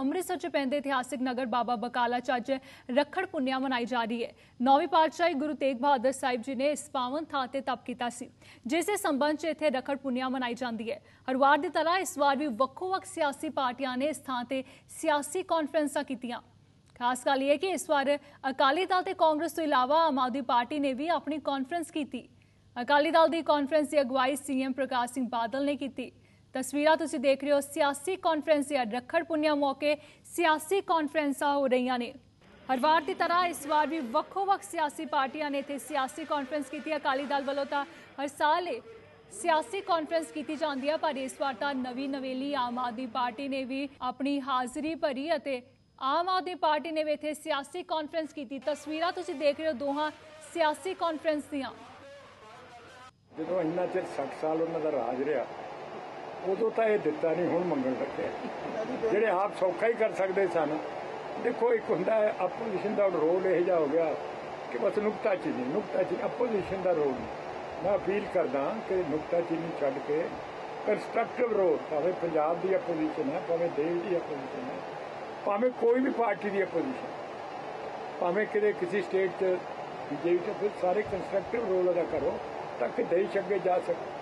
ਅੰਮ੍ਰਿਤਸਰ 'ਚ ਪੈਂਦੇ ਇਤਿਹਾਸਿਕ ਨਗਰ ਬਾਬਾ ਬਕਾਲਾ 'ਚ ਅੱਜ ਰੱਖੜ ਪੁੰਨਿਆ ਮਨਾਈ ਜਾ ਰਹੀ ਹੈ। ਨੌਵੀਂ ਪਾਤਸ਼ਾਹੀ ਗੁਰੂ ਤੇਗ ਬਹਾਦਰ ਸਾਹਿਬ ਜੀ ਨੇ ਇਸ ਪਾਵਨ ਥਾਂ ਤੇ ਤਪ ਕੀਤਾ ਸੀ, ਜਿਸ ਦੇ ਸੰਬੰਧ 'ਚ ਇੱਥੇ ਰੱਖੜ ਪੁੰਨਿਆ ਮਨਾਈ ਜਾਂਦੀ ਹੈ। ਹਰ ਵਾਰ ਦੀ ਤਰ੍ਹਾਂ ਇਸ ਵਾਰ ਵੀ ਵੱਖੋ-ਵੱਖ ਸਿਆਸੀ ਪਾਰਟੀਆਂ ਨੇ ਇਸ ਥਾਂ ਤੇ ਸਿਆਸੀ ਕਾਨਫਰੰਸਾਂ ਕੀਤੀਆਂ। ਖਾਸ ਗੱਲ ਇਹ ਹੈ ਕਿ ਇਸ ਵਾਰ ਅਕਾਲੀ ਦਲ ਤੇ ਕਾਂਗਰਸ ਤੋਂ ਇਲਾਵਾ ਆਮ ਆਦਮੀ ਪਾਰਟੀ ਨੇ ਵੀ ਆਪਣੀ ਕਾਨਫਰੰਸ ਕੀਤੀ। ਅਕਾਲੀ ਦਲ ਦੀ ਕਾਨਫਰੰਸ ਦੀ ਅਗਵਾਈ ਸੀਐਮ ਪ੍ਰਕਾਸ਼ ਸਿੰਘ ਬਾਦਲ ਨੇ ਕੀਤੀ। ਤਸਵੀਰਾਂ ਤੁਸੀਂ ਦੇਖ ਰਹੇ ਹੋ ਸਿਆਸੀ ਕਾਨਫਰੰਸ ਜਾਂ ਰੱਖੜ ਪੁੰਨਿਆ ਮੌਕੇ ਸਿਆਸੀ ਕਾਨਫਰੰਸਾਂ ਹੋ ਰਹੀਆਂ ਨੇ। ਹਰ ਵਾਰ ਦੀ ਤਰ੍ਹਾਂ ਇਸ ਵਾਰ ਵੀ ਵੱਖੋ-ਵੱਖ ਸਿਆਸੀ ਪਾਰਟੀਆਂ ਨੇ ਇੱਥੇ ਸਿਆਸੀ ਕਾਨਫਰੰਸ ਕੀਤੀ, ਅਕਾਲੀ ਦਲ ਵੱਲੋਂ ਤਾਂ ਹਰ ਸਾਲ ਸਿਆਸੀ ਕਾਨਫਰੰਸ ਕੀਤੀ ਜਾਂਦੀ ਹੈ ਪਰ ਇਸ ਵਾਰ ਤਾਂ ਨਵੀਂ ਨਵੇਲੀ ਆਮ ਆਦਮੀ ਪਾਰਟੀ ਨੇ ਵੀ ਆਪਣੀ ਹਾਜ਼ਰੀ ਭਰੀ ਅਤੇ ਆਮ ਆਦਮੀ ਪਾਰਟੀ ਨੇ ਵੀ ਇੱਥੇ ਸਿਆਸੀ ਕਾਨਫਰੰਸ ਕੀਤੀ। ਤਸਵੀਰਾਂ ਤੁਸੀਂ ਦੇਖ ਰਹੇ ਹੋ ਦੋਹਾਂ ਸਿਆਸੀ ਕਾਨਫਰੰਸ ਦੀਆਂ। ਜਦੋਂ ਇੰਨਾ ਚਿਰ 60 ਸਾਲ ਉਹਨਾਂ ਦਾ ਰਾਜ ਰਿਹਾ ਉਦੋਂ ਤਾਂ ਇਹ ਦਿੱਤਾ ਨਹੀਂ, ਹੁਣ ਮੰਗਣ ਲੱਗਿਆ ਜਿਹੜੇ ਆਪ ਸੌਖਾ ਹੀ ਕਰ ਸਕਦੇ ਸਨ। ਦੇਖੋ, ਇੱਕ ਹੁੰਦਾ ਹੈ ਆਪੋਜੀਸ਼ਨ ਦਾ ਰੋਲ ਇਹ ਜਿਹਾ ਹੋ ਗਿਆ ਕਿ ਬਸ ਨੁਕਤਾਚੀਨੀ ਨੁਕਤਾਚੀਨੀ ਆਪੋਜੀਸ਼ਨ ਦਾ ਰੋਲ ਮੈਂ ਅਪੀਲ ਕਰਦਾ ਕਿ ਨੁਕਤਾਚੀਨੀ ਛੱਡ ਕੇ ਕੰਸਟਰਕਟਿਵ ਰੋਲ ਭਾਵੇਂ ਪੰਜਾਬ ਦੀ ਆਪੋਜੀਸ਼ਨ ਹੈ, ਭਾਵੇਂ ਦੇਸ਼ ਦੀ ਆਪੋਜੀਸ਼ਨ ਹੈ, ਭਾਵੇਂ ਕੋਈ ਵੀ ਪਾਰਟੀ ਦੀ ਆਪੋਜੀਸ਼ਨ ਭਾਵੇਂ ਕਿਤੇ ਕਿਸੇ ਸਟੇਟ 'ਚ ਬੀਜੇਪੀ 'ਚ ਫਿਰ ਸਾਰੇ ਕੰਸਟਰਕਟਿਵ ਰੋਲ ਅਦਾ ਕਰੋ ਤਾਂ ਕਿ ਦੇਸ਼ ਅੱਗੇ ਜਾ ਸਕੇ।